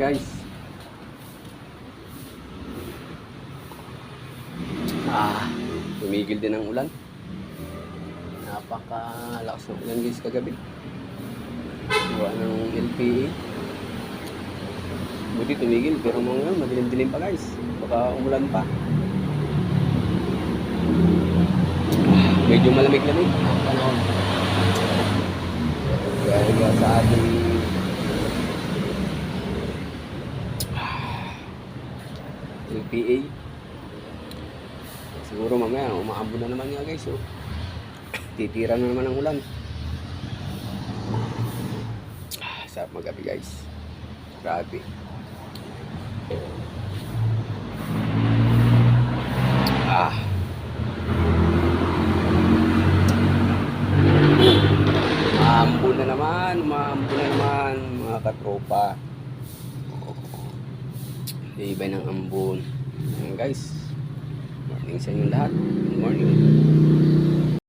guys. Ah, tumigil din ang ulan. Napakalakas ng ulan guys kagabi. Gawa ng LPA. Buti tumigil pero mga madilim-dilim pa guys. Baka umulan pa. Ah, Medyo malamig-lamig ang panahon. Dahil sa ating LPA. Siguro mamaya umaambon na naman nga guys. So, titira na naman ang ulan. Ah, sarap magabi guys. Grabe. Ah. Maambon na naman, maambon na naman mga katropa. Ibay ng ambon. Ayan guys. Morning sa inyo lahat. Good morning.